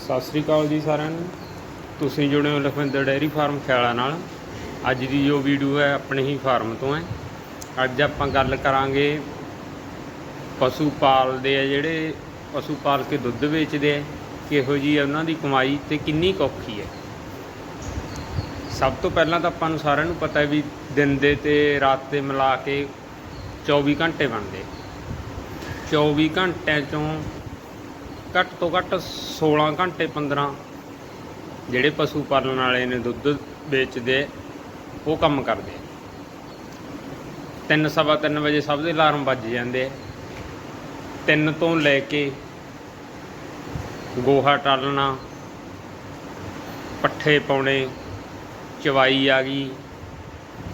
ਸਤਿ ਸ੍ਰੀ ਅਕਾਲ ਜੀ ਸਾਰਿਆਂ ਨੂੰ। ਤੁਸੀਂ ਜੁੜੇ ਹੋ ਲਖਵਿੰਦਰ ਡੇਅਰੀ ਫਾਰਮ ਖਿਆਲਾ ਨਾਲ। ਅੱਜ ਦੀ ਜੋ ਵੀਡੀਓ ਹੈ, ਆਪਣੇ ਹੀ ਫਾਰਮ ਤੋਂ ਹੈ। ਅੱਜ ਆਪਾਂ ਗੱਲ ਕਰਾਂਗੇ ਪਸ਼ੂ ਪਾਲਦੇ ਆ ਜਿਹੜੇ। ਪਸ਼ੂ ਪਾਲ ਕੇ ਦੁੱਧ ਵੇਚਦੇ ਆ। ਕਿਹੋ ਜੀ ਹੈ ਉਹਨਾਂ ਦੀ ਕਮਾਈ ਤੇ ਕਿੰਨੀ ਕੁ ਔਖੀ ਹੈ। ਸਭ ਤੋਂ ਪਹਿਲਾਂ ਤਾਂ ਆਪਾਂ ਨੂੰ ਸਾਰਿਆਂ ਨੂੰ ਪਤਾ ਹੈ ਵੀ ਦਿਨ ਦੇ ਤੇ ਰਾਤ ਦੇ ਮਿਲਾ ਕੇ 24 ਘੰਟੇ ਬਣਦੇ। 24 ਘੰਟਿਆਂ ਚੋਂ ਘੱਟ ਤੋਂ ਘੱਟ 16 ਘੰਟੇ 15 ਜਿਹੜੇ ਪਸ਼ੂ ਪਾਲਣ ਵਾਲੇ ਨੇ ਦੁੱਧ ਵੇਚਦੇ, ਉਹ ਕੰਮ ਕਰਦੇ ਆ। ਤਿੰਨ ਸਵਾ ਤਿੰਨ ਵਜੇ ਸਭ ਦੇ ਅਲਾਰਮ ਵੱਜ ਜਾਂਦੇ ਆ। ਤਿੰਨ ਤੋਂ ਲੈ ਕੇ ਗੋਹਾ ਟਾਲਣਾ, ਪੱਠੇ ਪਾਉਣੇ, ਚਵਾਈ ਆ ਗਈ,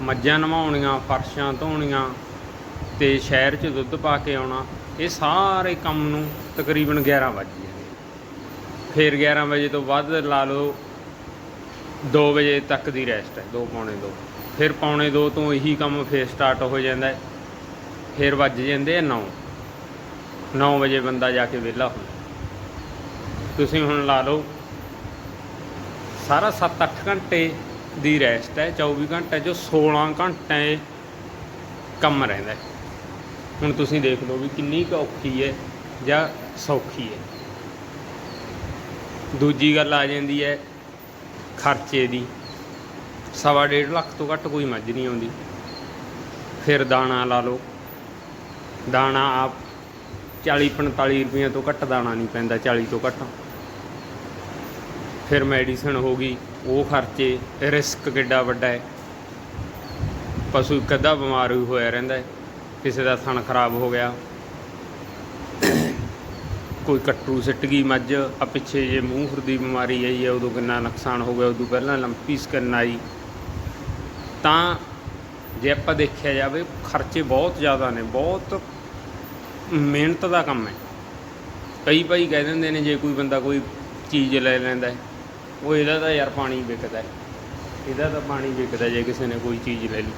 ਮੱਝਾਂ ਨਵਾਉਣੀਆਂ, ਫਰਸ਼ਾਂ ਧੋਣੀਆਂ ਤੇ ਸ਼ਹਿਰ 'ਚ ਦੁੱਧ ਪਾ ਕੇ ਆਉਣਾ। ਇਹ ਸਾਰੇ ਕੰਮ ਨੂੰ ਤਕਰੀਬਨ 11 ਵੱਜ ਜਾਂਦੇ ਫਿਰ 11 ਵਜੇ ਤੋਂ ਵੱਧ ਲਾ ਲਓ 2 ਵਜੇ ਤੱਕ ਦੀ ਰੈਸਟ ਹੈ 2 ਪੌਣੇ 2 ਫਿਰ ਪੌਣੇ 2 ਤੋਂ ਇਹੀ ਕੰਮ ਫੇਰ ਸਟਾਰਟ ਹੋ ਜਾਂਦਾ ਹੈ। ਫਿਰ ਵੱਜ ਜਾਂਦੇ ਆ 9 9 ਵਜੇ ਬੰਦਾ ਜਾ ਕੇ ਵਿਹਲਾ ਹੁੰਦਾ ਤੁਸੀਂ ਹੁਣ ਲਾ ਲਓ, ਸਾਰਾ 7-8 ਘੰਟੇ ਦੀ ਰੈਸਟ ਹੈ 24 ਘੰਟੇ ਜੋ 16 ਘੰਟੇ ਕੰਮ ਰਹਿੰਦਾ ਹੈ। ਹੁਣ ਤੁਸੀਂ ਦੇਖ ਲਓ ਵੀ ਕਿੰਨੀ ਕੁ ਔਖੀ ਹੈ ਜਾਂ ਸੌਖੀ ਹੈ। ਦੂਜੀ ਗੱਲ ਆ ਜਾਂਦੀ ਹੈ ਖਰਚੇ ਦੀ। ਸਵਾ ਡੇਢ ਲੱਖ ਤੋਂ ਘੱਟ ਕੋਈ ਮੱਝ ਨਹੀਂ ਆਉਂਦੀ। ਫਿਰ ਦਾਣਾ ਲਾ ਲਓ। ਦਾਣਾ ਆਪ 40 45 ਰੁਪਈਆਂ ਤੋਂ ਘੱਟ ਦਾਣਾ ਨਹੀਂ ਪੈਂਦਾ 40 ਤੋਂ ਘੱਟ। ਫਿਰ ਮੈਡੀਸਨ ਹੋ ਗਈ, ਉਹ ਖਰਚੇ, ਰਿਸਕ ਕਿੱਡਾ ਵੱਡਾ ਹੈ। ਪਸ਼ੂ ਕਦਾ ਬਿਮਾਰ ਵੀ ਹੋਇਆ ਰਹਿੰਦਾ ਹੈ। ਕਿਸੇ ਦਾ ਸਣ ਖਰਾਬ ਹੋ ਗਿਆ। ਕੋਈ ਕੱਟੂ ਸਿੱਟ ਗਈ ਮੱਝ, ਆ ਪਿੱਛੇ ਜੇ ਮੂੰਹ ਖੁਰ ਦੀ ਬਿਮਾਰੀ ਆਈ ਹੈ ਉਦੋਂ ਕਿੰਨਾ ਨੁਕਸਾਨ ਹੋ ਗਿਆ, ਉਦੋਂ ਪਹਿਲਾਂ ਲੰਪੀ ਸਕਿਨ ਆਈ। ਤਾਂ ਜੇ ਆਪਾਂ ਦੇਖਿਆ ਜਾਵੇ, ਖਰਚੇ ਬਹੁਤ ਜ਼ਿਆਦਾ ਨੇ, ਬਹੁਤ ਮਿਹਨਤ ਦਾ ਕੰਮ ਹੈ। ਕਈ ਭਾਈ ਕਹਿ ਦਿੰਦੇ ਨੇ, ਜੇ ਕੋਈ ਬੰਦਾ ਕੋਈ ਚੀਜ਼ ਲੈ ਲੈਂਦਾ ਹੈ, ਉਹ ਇਹਦਾ ਤਾਂ ਯਾਰ ਪਾਣੀ ਵਿਕਦਾ ਹੈ। ਇਹਦਾ ਤਾਂ ਪਾਣੀ ਵਿਕਦਾ ਜੇ ਕਿਸੇ ਨੇ ਕੋਈ ਚੀਜ਼ ਲੈ ਲਈ।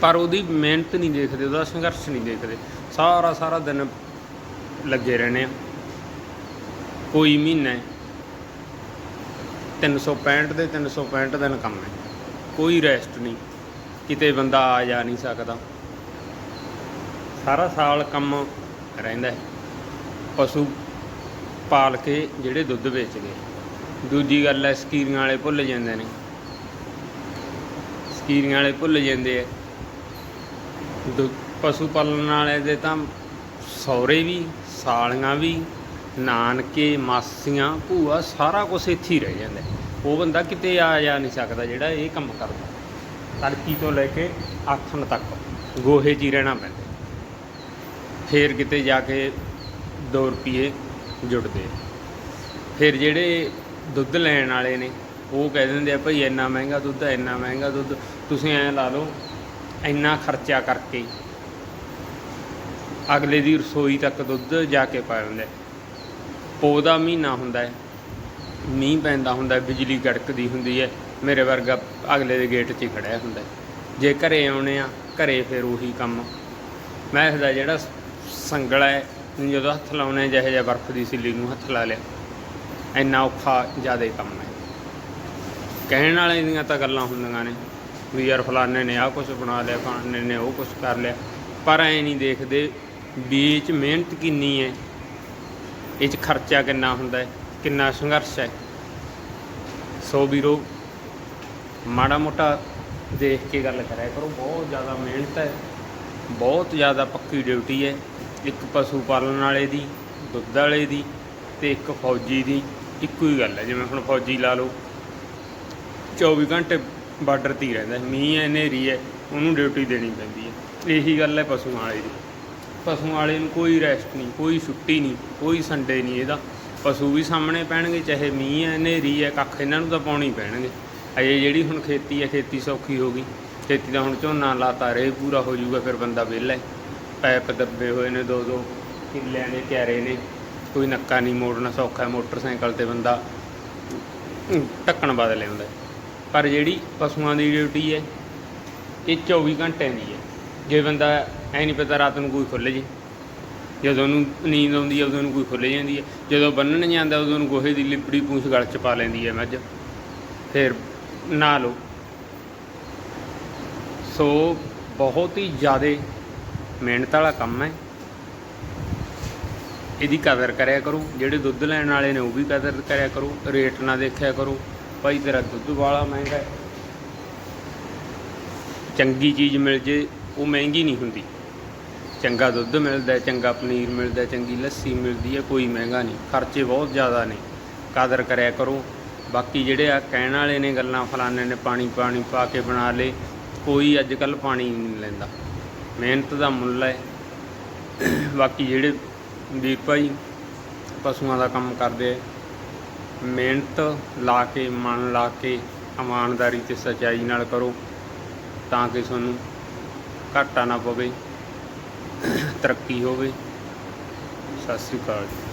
ਪਰ ਉਹਦੀ ਮਿਹਨਤ ਨਹੀਂ ਦੇਖਦੇ, ਉਹਦਾ ਸੰਘਰਸ਼ ਨਹੀਂ ਦੇਖਦੇ। ਸਾਰਾ ਸਾਰਾ ਦਿਨ ਲੱਗੇ ਰਹਿਣੇ ਆ। ਕੋਈ ਮਹੀਨਾ ਹੈ 365 ਦੇ 365 ਦਿਨ ਕੰਮ ਹੈ। ਕੋਈ ਰੈਸਟ ਨਹੀਂ। ਕਿਤੇ ਬੰਦਾ ਆ ਜਾ ਨਹੀਂ ਸਕਦਾ। ਸਾਰਾ ਸਾਲ ਕੰਮ ਰਹਿੰਦਾ ਹੈ। ਪਸ਼ੂ ਪਾਲ ਕੇ ਜਿਹੜੇ ਦੁੱਧ ਵੇਚਦੇ ਦੂਜੀ ਗੱਲ ਹੈ, ਸਕੀਰੀਆਂ ਵਾਲੇ ਭੁੱਲ ਜਾਂਦੇ ਨੇ। ਸਕੀਰੀਆਂ ਵਾਲੇ ਭੁੱਲ ਜਾਂਦੇ ਆ। ਦੁ- ਪਸ਼ੂ ਪਾਲਣ ਵਾਲੇ ਦੇ ਤਾਂ ਸਹੁਰੇ ਵੀ, ਸਾਲੀਆਂ ਵੀ, ਨਾਨਕੇ, ਮਾਸੀਆਂ, ਭੂਆ ਸਾਰਾ ਕੁਝ ਇੱਥੇ ਹੀ ਰਹਿ ਜਾਂਦਾ ਉਹ ਬੰਦਾ ਕਿਤੇ ਆ ਜਾ ਨਹੀਂ ਸਕਦਾ ਜਿਹੜਾ ਇਹ ਕੰਮ ਕਰਦਾ। ਤੜਕੀ ਤੋਂ ਲੈ ਕੇ ਆਥਣ ਤੱਕ ਗੋਹੇ 'ਚ ਹੀ ਰਹਿਣਾ ਪੈਂਦਾ। ਫਿਰ ਕਿਤੇ ਜਾ ਕੇ 2 ਰੁਪਏ ਜੁੜਦੇ ਫਿਰ ਜਿਹੜੇ ਦੁੱਧ ਲੈਣ ਵਾਲੇ ਨੇ, ਉਹ ਕਹਿ ਦਿੰਦੇ ਆ, ਭਾਈ ਇੰਨਾ ਮਹਿੰਗਾ ਦੁੱਧ ਹੈ ਇੰਨਾ ਮਹਿੰਗਾ ਦੁੱਧ, ਤੁਸੀਂ ਐਂ ਲਾ ਲਓ ਇੰਨਾ ਖਰਚਾ ਕਰਕੇ ਅਗਲੇ ਦੀ ਰਸੋਈ ਤੱਕ ਦੁੱਧ ਜਾ ਕੇ ਪਾ ਦਿੰਦੇ ਪੋਹ ਦਾ ਮਹੀਨਾ ਹੁੰਦਾ ਹੈ, ਮੀਂਹ ਪੈਂਦਾ ਹੁੰਦਾ ਬਿਜਲੀ ਗੜਕਦੀ ਹੁੰਦੀ ਹੈ, ਮੇਰੇ ਵਰਗਾ ਅਗਲੇ ਦੇ ਗੇਟ 'ਚ ਹੀ ਖੜਿਆ ਹੁੰਦਾ ਜੇ ਘਰੇ ਆਉਣੇ ਆ, ਘਰੇ ਫਿਰ ਉਹੀ ਕੰਮ। ਮੈਂ ਦਾ ਜਿਹੜਾ ਸੰਗਲ ਹੈ ਜਦੋਂ ਹੱਥ ਲਾਉਣੇ ਜਿਹੇ ਜਿਹਾ ਬਰਫ਼ ਦੀ ਸਿੱਲੀ ਨੂੰ ਹੱਥ ਲਾ ਲਿਆ, ਇੰਨਾ ਔਖਾ ਜ਼ਿਆਦਾ ਕੰਮ ਹੈ। ਕਹਿਣ ਵਾਲੇ ਦੀਆਂ ਤਾਂ ਗੱਲਾਂ ਹੁੰਦੀਆਂ ਨੇ। ਵੀ ਯਾਰ ਫਲਾਣੇ ਨੇ ਆਹ ਕੁਝ ਬਣਾ ਲਿਆ, ਫਲਾਣੇ ਨੇ ਉਹ ਕੁਝ ਕਰ ਲਿਆ। ਪਰ ਐ ਨਹੀਂ ਦੇਖਦੇ ਵੀ 'ਚ ਮਿਹਨਤ ਕਿੰਨੀ ਹੈ ਇਹ 'ਚ ਖਰਚਾ ਕਿੰਨਾ ਹੁੰਦਾ ਹੈ ਕਿੰਨਾ ਸੰਘਰਸ਼ ਹੈ ਸੋ ਵੀਰੋ, ਮਾੜਾ ਮੋਟਾ ਦੇਖ ਕੇ ਗੱਲ ਕਰਿਆ ਕਰੋ, ਬਹੁਤ ਜ਼ਿਆਦਾ ਮਿਹਨਤ ਹੈ ਬਹੁਤ ਜ਼ਿਆਦਾ ਪੱਕੀ ਡਿਊਟੀ ਹੈ ਇੱਕ ਪਸ਼ੂ ਪਾਲਣ ਵਾਲੇ ਦੀ, ਦੁੱਧ ਵਾਲੇ ਦੀ ਤੇ ਇੱਕ ਫੌਜੀ ਦੀ, ਇੱਕੋ ਹੀ ਗੱਲ ਹੈ ਜਿਵੇਂ ਹੁਣ ਫੌਜੀ ਲਾ ਲਓ। 24 ਘੰਟੇ ਬਾਰਡਰ ਤੇ ਹੀ ਰਹਿੰਦਾ ਮੀਂਹ ਹੈ, ਹਨੇਰੀ ਹੈ, ਉਹਨੂੰ ਡਿਊਟੀ ਦੇਣੀ ਪੈਂਦੀ ਹੈ। ਇਹੀ ਗੱਲ ਹੈ ਪਸ਼ੂਆਂ ਵਾਲੇ ਦੀ। ਪਸੂ ਵਾਲੇ ਨੂੰ ਕੋਈ ਰੈਸਟ ਨਹੀਂ, ਕੋਈ ਛੁੱਟੀ ਨਹੀਂ, ਕੋਈ ਸੰਡੇ ਨਹੀਂ ਇਹਦਾ। ਪਸ਼ੂ ਵੀ ਸਾਹਮਣੇ ਪੈਣਗੇ, ਚਾਹੇ ਮੀਂਹ ਹੈ, ਹਨੇਰੀ ਹੈ, ਕੱਖ ਇਹਨਾਂ ਨੂੰ ਤਾਂ ਪਾਉਣੀ ਪੈਣਗੇ। ਅਜੇ ਜਿਹੜੀ ਹੁਣ ਖੇਤੀ ਹੈ, ਖੇਤੀ ਸੌਖੀ ਹੋ ਗਈ। ਖੇਤੀ ਦਾ ਹੁਣ ਝੋਨਾ ਲਾਤਾ ਰੇ ਪੂਰਾ ਹੋ ਜਾਊਗਾ, ਫਿਰ ਬੰਦਾ ਵਿਹਲਾ ਹੈ। ਪੈਪ ਦੱਬੇ ਹੋਏ ਨੇ ਦੋ ਦੋ ਕਿੱਲਿਆਂ ਦੇ ਕਿਆਰੇ ਨੇ। ਕੋਈ ਨੱਕਾ ਨਹੀਂ ਮੋੜਨਾ ਸੌਖਾ ਹੈ, ਮੋਟਰਸਾਈਕਲ ਤੇ ਬੰਦਾ ਢੱਕਣ ਬਦਲ ਲਿਆਉਂਦਾ ਪਰ ਜਿਹੜੀ ਪਸ਼ੂਆਂ ਦੀ ਡਿਊਟੀ ਹੈ, ਇਹ 24 ਘੰਟਿਆਂ ਦੀ ਹੈ। ਜੇ ਬੰਦਾ ਐ ਨਹੀਂ ਪਤਾ ਰਾਤ ਨੂੰ ਕੋਈ ਖੁੱਲ੍ਹ ਜੇ, ਜਦੋਂ ਉਹਨੂੰ ਨੀਂਦ ਆਉਂਦੀ ਹੈ, ਉਦੋਂ ਨੂੰ ਕੋਈ ਖੁੱਲ ਜਾਂਦੀ ਹੈ। ਜਦੋਂ ਬੰਨਣ ਜਾਂਦਾ ਉਦੋਂ ਨੂੰ ਗੋਹੇ ਦੀ ਲਿਪੜੀ ਪੂੰਛ ਗਲ ਚ ਪਾ ਲੈਂਦੀ ਹੈ ਮੱਝ। ਫਿਰ ਨਾ ਲਓ। ਸੋ ਬਹੁਤ ਹੀ ਜ਼ਿਆਦਾ ਮਿਹਨਤ ਵਾਲਾ ਕੰਮ ਹੈ। ਇਹਦੀ ਕਦਰ ਕਰਿਆ ਕਰੋ। ਜਿਹੜੇ ਦੁੱਧ ਲੈਣ ਵਾਲੇ ਨੇ, ਉਹ ਵੀ ਕਦਰ ਕਰਿਆ ਕਰੋ। ਰੇਟ ਨਾ ਦੇਖਿਆ ਕਰੋ। ਭਾਈ ਤੇਰਾ ਦੁੱਧ ਵਾਲਾ ਮਹਿੰਗਾ ਹੈ। ਚੰਗੀ ਚੀਜ਼ ਮਿਲ ਜੇ ਉਹ ਮਹਿੰਗੀ ਨਹੀਂ ਹੁੰਦੀ। ਚੰਗਾ ਦੁੱਧ ਮਿਲਦਾ ਹੈ, ਚੰਗਾ ਪਨੀਰ ਮਿਲਦਾ ਹੈ, ਚੰਗੀ ਲੱਸੀ ਮਿਲਦੀ ਹੈ ਕੋਈ ਮਹਿੰਗਾ ਨਹੀਂ। ਖਰਚੇ ਬਹੁਤ ਜ਼ਿਆਦਾ ਨੇ। ਕਦਰ ਕਰਿਆ ਕਰੋ। ਬਾਕੀ ਜਿਹੜੇ ਆ ਕਹਿਣ ਵਾਲੇ ਨੇ ਗੱਲਾਂ ਫਲਾਣੇ ਨੇ ਪਾਣੀ ਪਾਣੀ ਪਾ ਕੇ ਬਣਾ ਲੇ ਕੋਈ ਅੱਜ ਕੱਲ ਪਾਣੀ ਨਹੀਂ ਲੈਂਦਾ। ਮਿਹਨਤ ਦਾ ਮੁੱਲ ਹੈ। ਬਾਕੀ ਜਿਹੜੇ ਵੀਰ ਭਾਈ ਪਸ਼ੂਆਂ ਦਾ ਕੰਮ ਕਰਦੇ ਆ ਮਿਹਨਤ ਲਾ ਕੇ, ਮਨ ਲਾ ਕੇ, ਇਮਾਨਦਾਰੀ ਤੇ ਸਚਾਈ ਨਾਲ ਕਰੋ ਤਾਂ ਕਿ ਤੁਹਾਨੂੰ ਘਾਟਾ ਨਾ ਪਵੇ, ਤਰੱਕੀ ਹੋਵੇ। ਸਤਿ ਸ੍ਰੀ ਅਕਾਲ ਜੀ।